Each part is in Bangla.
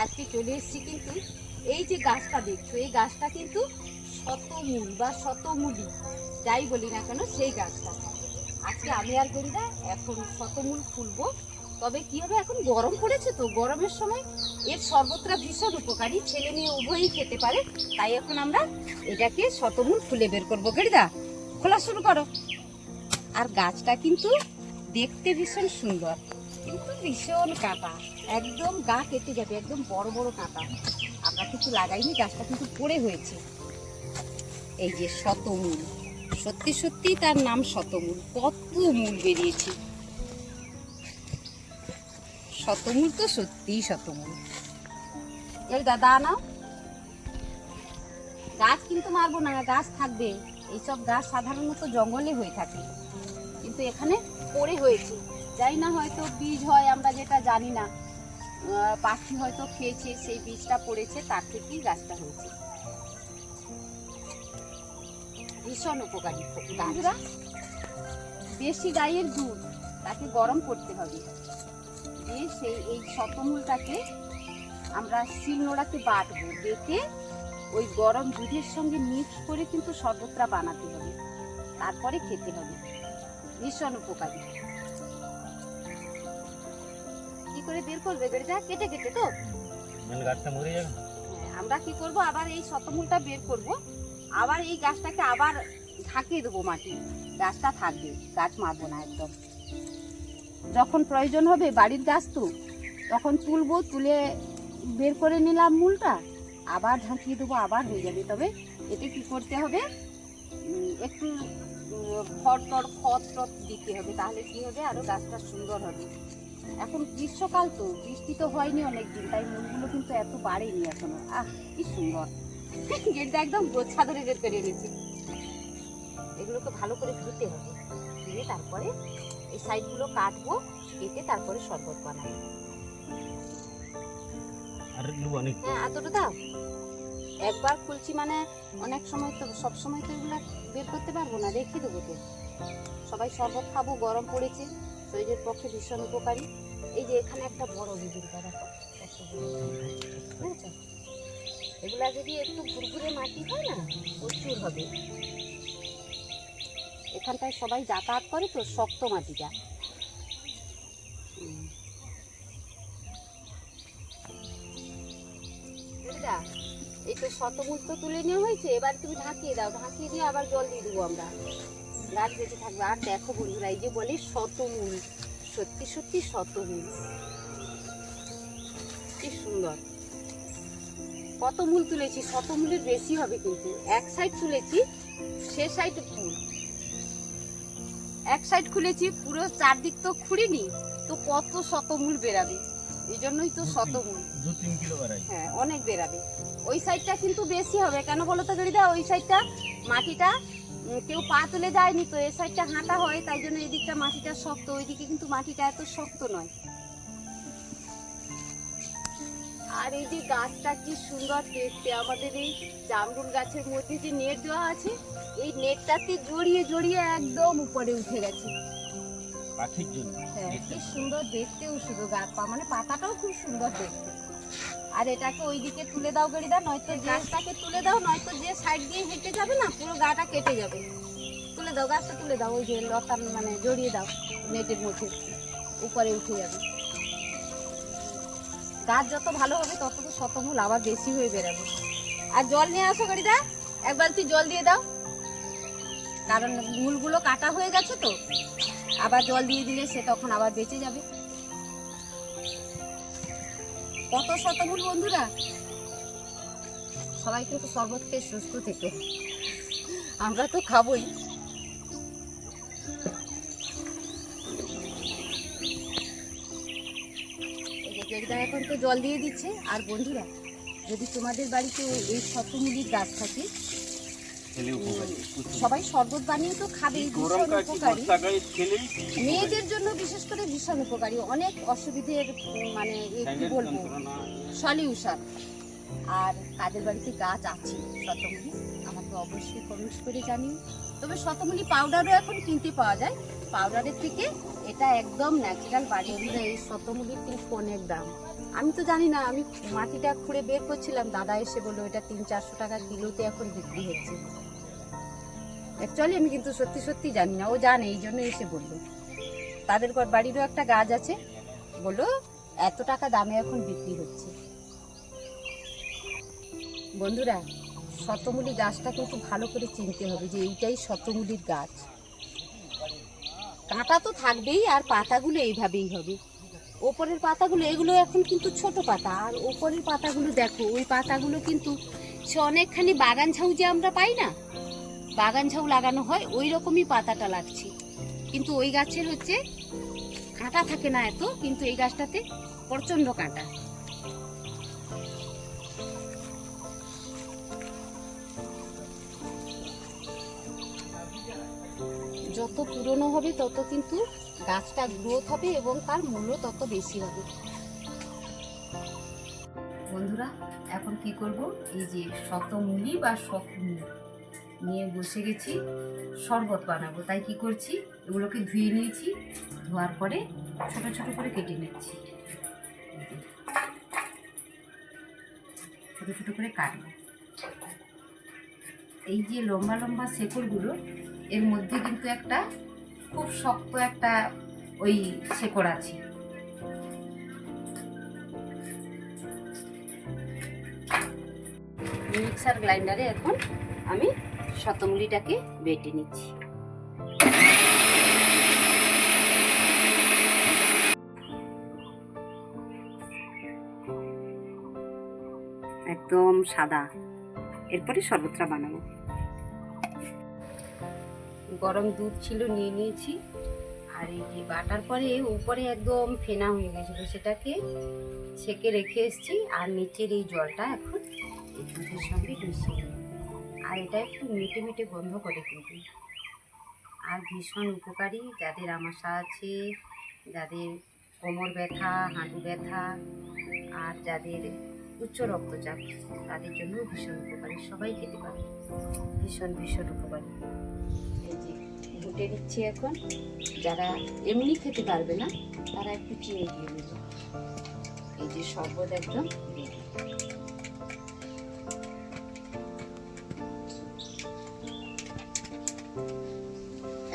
আজকে চলে এসেছি কিন্তু এই যে গাছটা দেখছ, এই গাছটা কিন্তু শতমূল বা শতমূলি, যাই বলি না কেন, সেই গাছটা। আজকে আমি আর গরিদা এখন শতমূল ফুলবো। তবে কি হবে, এখন গরম পড়েছে তো, গরমের সময় এর শরবতটা ভীষণ উপকারী। ছেলে মেয়ে উভয়ই খেতে পারে, তাই এখন আমরা এটাকে শতমূল ফুলে বের করব। গরিদা খোলা শুরু করো। আর গাছটা কিন্তু দেখতে ভীষণ সুন্দর। কিন্তু ভীষণ কাঁটা। একদম গা কেটে যাবে, একদম বড় বড় কাঁটা। আমরা কিছু লাগাইনি, গাছটা কিন্তু পড়ে হয়েছে। এই যে শতমূল, সত্যি সত্যি তার নাম শতমূল। কত মূল বেরিয়েছে। শতমূল তো সত্যিই শতমূল। এই দাদা নাও গাছ কিন্তু মারবো না, গাছ থাকবে। এইসব গাছ সাধারণত জঙ্গলে হয়ে থাকে। কিন্তু এখানে পড়ে হয়েছে। যাই না হয়তো বীজ হয় আমরা যেটা জানি না। পাখি হয়তো খেয়েছে সেই বীজটা পড়েছে তার থেকেই গাছটা হয়েছে। ভীষণ উপকারী গাছরা বেশি গায়ের দুধ তাকে গরম করতে হবে। দিয়ে সেই এই শতমূলটাকে আমরা শিলনোড়াতে বাটবো। বেটে ওই গরম দুধের সঙ্গে মিক্স করে কিন্তু শরবতটা বানাতে হবে। তারপরে খেতে হবে। ভীষণ উপকারী। করে বের করবে বেরটা কেটে কেটে তো। মানে গাছটা মরে যাবে হ্যাঁ, আমরা কি করব? আবার এই শতমূলটা বের করব। আবার এই গাছটাকে আবার ঢাকিয়ে দেবো মাটি। গাছটা থাকবে গাছ মারবো না একদম। যখন প্রয়োজন হবে বাড়ির গাছ তো তখন তুলবো তুলে বের করে নিলাম মূলটা। আবার ঢাকিয়ে দেবো আবার হয়ে যাবে। তবে এতে কি করতে হবে? একটু খড় টড় খত টত দিতে হবে তাহলে কি হবে? আরও গাছটা সুন্দর হবে। এখন গ্রীষ্মকাল তো বৃষ্টি তো হয়নি অনেকদিন তাই মনগুলো কিন্তু এত বাড়েনি এখনও। আহ কি সুন্দর। গেটটা একদম গোছা ধরে বের করে এনেছি। এগুলোকে ভালো করে ধুতে হবে। ধুয়ে তারপরে এই সাইডগুলো কাটবো কেটে তারপরে শরবত বানাবো। অনেক হ্যাঁ দাও। একবার খুলছি মানে অনেক সময় তো সব সময় তো এগুলো বের করতে পারব না রেখে দেবো তো। সবাই শরবত খাব গরম পড়েছে শরীরের পক্ষে ভীষণ উপকারী। এই যে এখানে একটা বড় দেখো কত এগুলা যদি একটু ঘুরঘুরে মাটি হয় না, প্রচুর হবে। এখানটায় সবাই যাতায়াত করে তো শক্ত মাটিটা? এই তো শতমূল তো তুলে নেওয়া হয়েছে, এবার তুমি ঢাকিয়ে দাও। ঢাকিয়ে দিয়ে আবার জল দিয়ে দেবো আমরা। গাছ বেঁচে থাকবে। আর দেখো বন্ধুরা, এই যে বলে শতমূল সত্যি সত্যি শতমূল কি সুন্দর। কত মূল তুলেছি শতমূলের বেশি হবে কিন্তু। এক সাইড তুলেছি সে সাইড ফুল। এক সাইড খুলেছি পুরো চারদিক তো খুঁড়িনি তো কত শতমূল বেরাবে? এই জন্যই তো শতমূল দু তিন কিলো বাড়াই হ্যাঁ অনেক বেরাবে। ওই সাইডটা কিন্তু বেশি হবে। কেন বলো তো গরিদা? ওই সাইডটা মাটিটা কেউ পা তুলে যায়নি তো এই সাইডটা হাঁটা হয় তাই জন্য এই দিকটা মাটিটা শক্ত ওইদিকে কিন্তু মাটিটা এত শক্ত নয়। আর এই যে গাছটা কি সুন্দর দেখতে আমাদের এই জামরুল গাছের মধ্যে যে নেট দেওয়া আছে এই নেটটাতে জড়িয়ে জড়িয়ে একদম উপরে উঠে গেছে। পাখির জন্য হ্যাঁ কি সুন্দর দেখতেও শুধু গাছ মানে পাতাটাও খুব সুন্দর দেখতে। আর এটাকে ওইদিকে তুলে দাও গড়িদা, নয়তো গাছটাকে তুলে দাও, নয়তো যে সাইড দিয়ে হেঁটে যাবে না, পুরো গাটা কেটে যাবে। তুলে দাও, গাছটা তুলে দাও, ওই যে লতা মানে জড়িয়ে দাও নেটের মধ্যে, উপরে উঠে যাবে। গাছ যত ভালো হবে তত তো শতমূল আবার বেশি হয়ে বেরাবে আর জল নিয়ে আসো গড়িদা এক বালতি জল দিয়ে দাও। কারণ মূলগুলো কাটা হয়ে গেছে তো, আবার জল দিয়ে দিলে সে তখন আবার বেঁচে যাবে। কত শতমূল বন্ধুরা? সবাই কিন্তু শরবত খেয়ে সুস্থ থেকে। আমরা তো খাবই। এখন তো জল দিয়ে দিচ্ছে। আর বন্ধুরা, যদি তোমাদের বাড়িতে এই শতমূলির গাছ থাকে খেলে উপকারী। সবাই শরবত বানিয়ে তো খাবে ভীষণ উপকারী। মেয়েদের জন্য বিশেষ করে ভীষণ উপকারী। অনেক অসুবিধের মানে এ কি বলব? সলিউশন আর কাদের বাড়িতে গাছ আছে শতমূলি আমাকে অবশ্যই কমেন্টস করে জানিও। তবে শতমূলি পাউডারও এখন কিনতে পাওয়া যায়। পাউডারের থেকে এটা একদম ন্যাচারাল বাড়ির এই শতমূলির কিন্তু অনেক দাম। আমি তো জানি না, আমি মাটিটা খুঁড়ে বের করছিলাম, দাদা এসে বলল এটা তিন চারশো টাকা কিলোতে এখন বিক্রি হচ্ছে। অ্যাকচুয়ালি আমি কিন্তু সত্যি সত্যি জানি না, ও জানে, এই জন্য এসে বলল। তাদের ঘর বাড়িরও একটা গাছ আছে, বলল এত টাকা দামে এখন বিক্রি হচ্ছে। বন্ধুরা, শতমূলী গাছটা কিন্তু ভালো করে চিনতে হবে যে এইটাই শতমূলীর গাছ। কাঁটা তো থাকবেই আর পাতাগুলো এইভাবেই হবে। ওপরের পাতাগুলো, এগুলো এখন কিন্তু ছোট পাতা। আর ওপরের পাতাগুলো দেখো, ওই পাতাগুলো কিন্তু সে অনেকখানি বাগান ঝাউ যে আমরা পাই না, বাগান ঝাউ লাগানো হয়, ওই রকমই পাতাটা লাগছে। কিন্তু ওই গাছের হচ্ছে কাঁটা থাকে না এত, কিন্তু এই গাছটাতে প্রচণ্ড কাঁটা। যত পুরনো হবে, তত কিন্তু গাছটা গ্রোথ হবে এবং তার মূল্য তত বেশি হবে। বন্ধুরা, এখন কি করব? এই যে শতমূলি বা শতমূলি নিয়ে বসে গেছি, শরবত বানাবো। তাই কি করছি? এগুলোকে ধুয়ে নিয়েছি, ধোয়ার পরে ছোট ছোট করে কেটে নিচ্ছি। ছোট ছোট করে কাটবো। এই যে লম্বা লম্বা শেকড়গুলো, এর মধ্যে কিন্তু একটা খুব শক্ত একটা ওই শেকড় আছে। মিক্সার গ্রাইন্ডারে এখন আমি শতমুলিটাকে বেটে নিচ্ছি। একদম সাদা। এরপরে শরবতটা বানাবো। গরম দুধ ছিল, নিয়ে নিয়েছি। আর এই যে বাটার পরে উপরে একদম ফেনা হয়ে গেছিল। সেটাকে ছেঁকে রেখে এসেছি আর নিচের এই জলটা এখন এই দুধের সঙ্গে মিশিয়ে। আর এটা একটু মেটে মেটে গন্ধ করে কিন্তু। আর ভীষণ উপকারী যাদের আমাশা আছে যাদের কোমর ব্যথা, হাঁটু ব্যথা, আর যাদের উচ্চ রক্তচাপ, তাদের জন্য ভীষণ উপকারী, সবাই খেতে পারে। ভীষণ ভীষণ উপকারী। এই যে ঘুটে নিচ্ছি এখন। যারা এমনি খেতে পারবে না, তারা একটু চিনি দিয়ে দেবে এই যে শরবত একদম।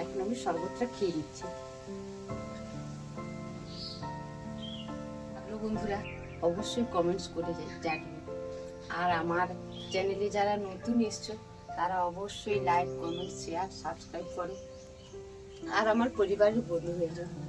এখন আমি শরবতটা খেয়ে ভালো বন্ধুরা অবশ্যই কমেন্টস করে জানিও আর আমার চ্যানেলে যারা নতুন এসছো, তারা অবশ্যই লাইক কমেন্ট শেয়ার সাবস্ক্রাইব করো। আর আমার পরিবারের বন্ধু হয়ে যাও।